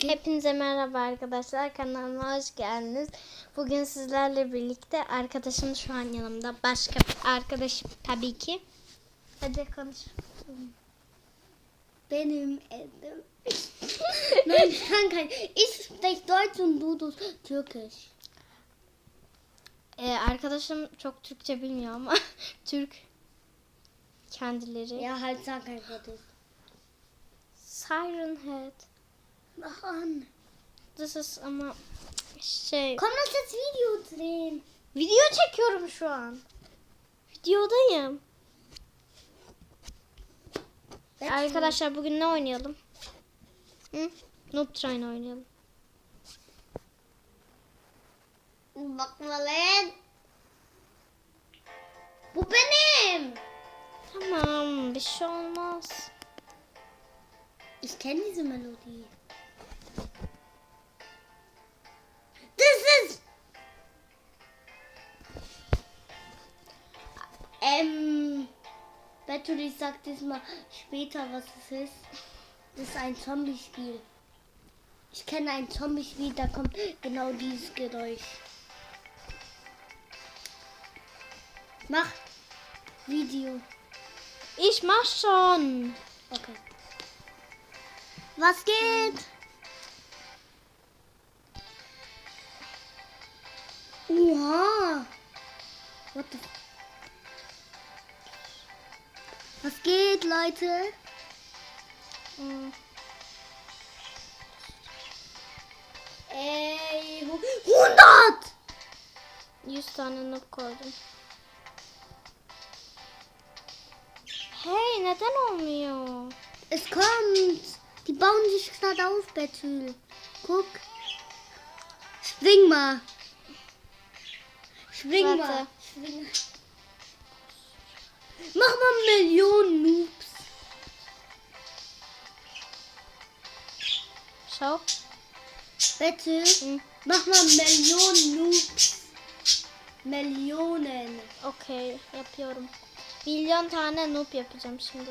Hepinize merhaba arkadaşlar. Kanalıma hoş geldiniz. Bugün sizlerle birlikte arkadaşım şu an yanımda. Başka bir arkadaşım tabii ki. Hadi konuş. Benim Edim. Nein, Kanka, ich spreche Deutsch und du, Türkisch. Ee, arkadaşım çok Türkçe bilmiyor ama Türk kendileri. Ja, halt das. Siren Head. Mach an. This is ama şey Komm, lass das Video drehen. video çekiyorum şu an. Videodayım. Arkadaşlar bugün ne oynayalım? Hı? Noob Train oynayalım. Bakma lan. Bu benim. Tamam bir şey olmaz. Ich kenne diese Melodie. Bertolt, ich sag dir mal später, was es ist. Das ist ein Zombie-Spiel. Ich kenne ein Zombie-Spiel, da kommt genau dieses Geräusch. Mach Video. Ich mach schon. Okay. Was geht? Oha. What the Was geht, Leute? Hm, Ey, hu- 100! 100 tane noob koydum. Hey neden olmuyor? Es kommt. Die bauen sich gerade auf, Betül. Guck. Spring mal. Spring Warte. mal. Spring. Mach mal Millionen Noobs. Schau. Betül. Hm, Mach mal Millionen Noobs. Millionen. Okey yapıyorum. Milyon tane noob yapacağım şimdi.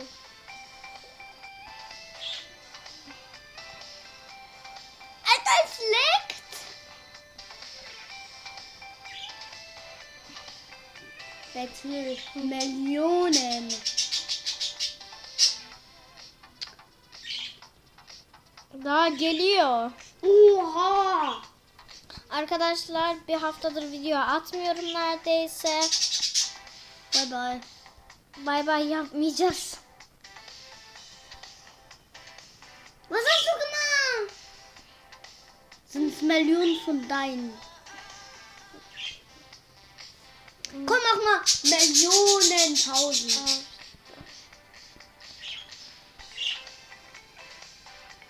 Betül. Millionen. Daha geliyor. Oha. Arkadaşlar bir haftadır video atmıyorum neredeyse. Bye bye. Bay bay yapmayacağız. Was hast du gemacht? Sind Millionen von deinen? Komm, mach mal Millionen, tausend.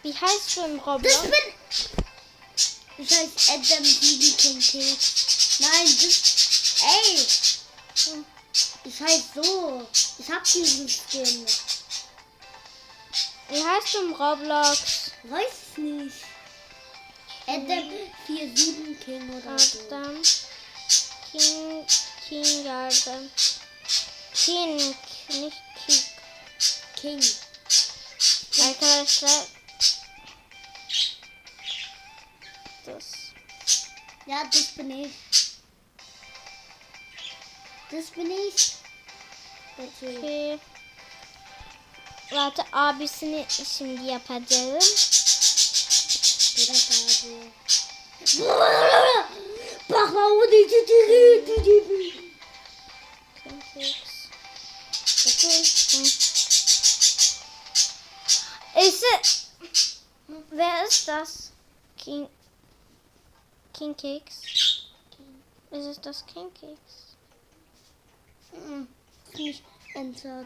Wie heißt du im Das Roblox? bin... Das heißt Adam Baby King. Nein, das... Ey! Ich heiße so. Ich hab diesen Skin. Wie heißt du im Roblox? Weiß ich nicht. Adam 47 King oder so. Adam King King geldi. King King. King. Arkadaşlar das. Ja, das bin ich. Das bin ich. Ki Zaten abisini şimdi yapacağım. Bırak abi. Bak lan o da dedi. Ist es, wer ist das? King King Cakes? Ist es das King Cakes? Nicht Enter.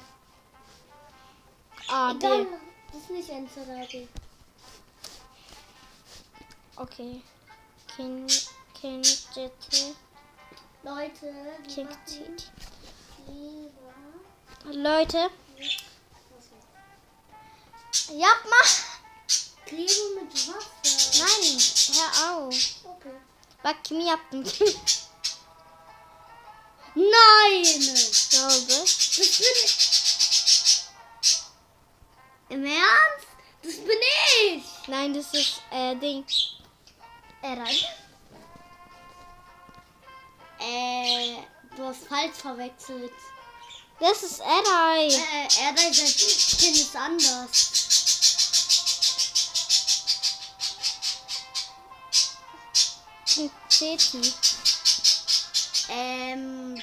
Abi. Egal, das ist nicht Enter, Abi. Okay. King King GT Leute, King wir Leute. Yapma. Klebe mit Wasser. Nein, hör auf. Okay. Bak kimi yaptım. Nein! ne oldu? Das bin ich. Im Ernst? Das bin ich! Nein, das ist äh, Ding. Eray. Äh, du hast falsch verwechselt. Das ist Eray. Äh, er sein Skin ist anders. Ceti. Ähm,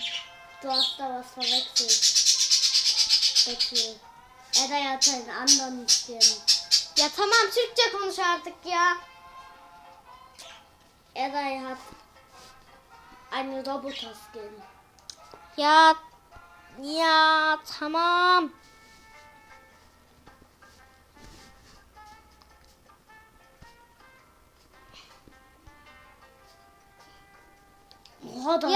du hast da was verwechselt. Betül. Er hat einen anderen Skin. Ya tamam Türkçe konuş artık ya. Er hat einen Roboter-Skin. Ya Ya tamam. Oha da.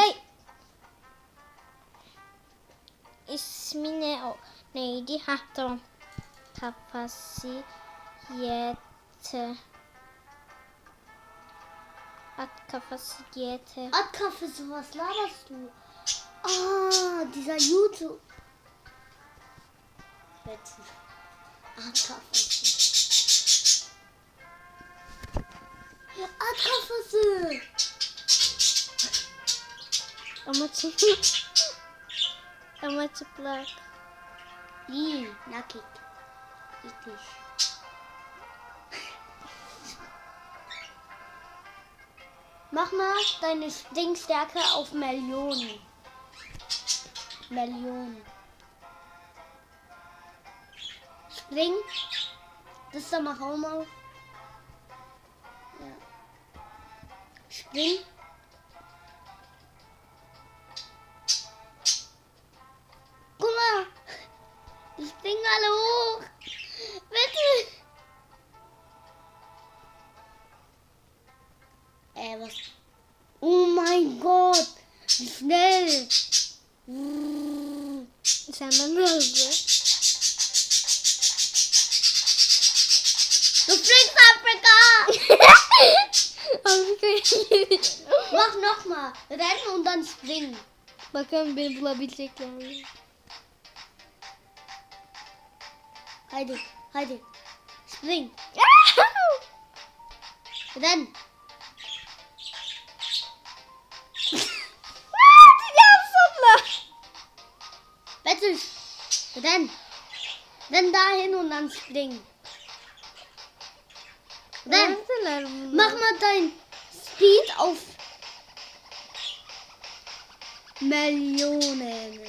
İsmi ne o? Neydi? Ha tamam. Kafası yeti. At kafası yeti. At kafası basla basla. Ah, dieser YouTube. Betül. Adkaffe. Adkaffe. Ama çıplak. Ama çıplak. Ih, nackig. Eklig. Mach mal deine Stinkstärke auf Millionen. Millionen. Spring. Das da mach auch mal. Ja. Spring. senden hızlı. Toprak Afrika. Afrika'ya gidiyor. Bak nokma. Verin ondan sprint. Bakalım beni bulabilecekler mi? Hadi, hadi. Spring. Run. Renn. Renn dahin und dann springen. Renn. Mach mal dein Speed auf Millionen.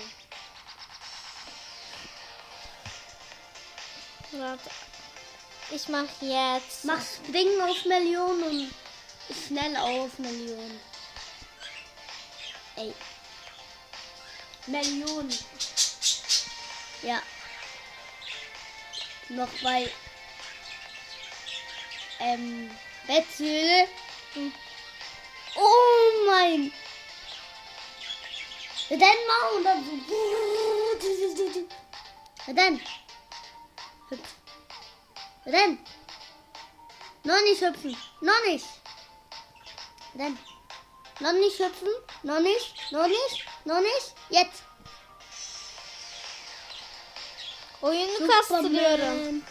Warte. Ich mach jetzt. Mach Springen auf Millionen und schnell auf Millionen. Ey. Millionen. Ja. Noch bei ähm, Betzel. Oh mein. Dann mal und dann so. Dann. Hüpf. Renn. Noch nicht hüpfen. Noch nicht. Renn. Noch nicht hüpfen. Noch nicht. Noch nicht. Noch nicht. Jetzt. Oyunu kastırıyorum.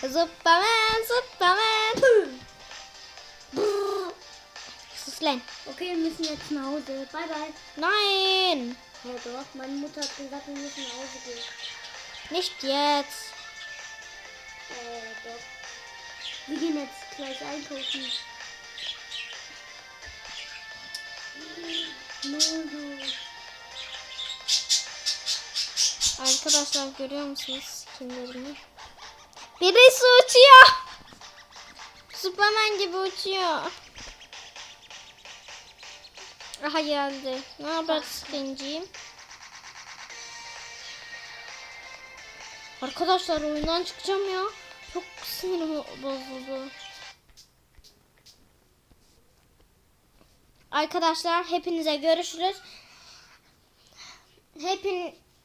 Zıplaman, zıplaman. Sus lan. Okay, wir müssen jetzt nach Hause. Bye, bye. Nein. Ja, doch. Meine Mutter hat gesagt, wir müssen nach Hause gehen. Nicht jetzt. Äh, doch. Wir gehen jetzt gleich einkaufen. Nodo. Arkadaşlar görüyor musunuz skinlerimi? Birisi uçuyor. Superman gibi uçuyor. Aha geldi. Ne haber skinciğim? Arkadaşlar oyundan çıkacağım ya. Çok sinirim bozuldu. Arkadaşlar hepinize görüşürüz. Hepin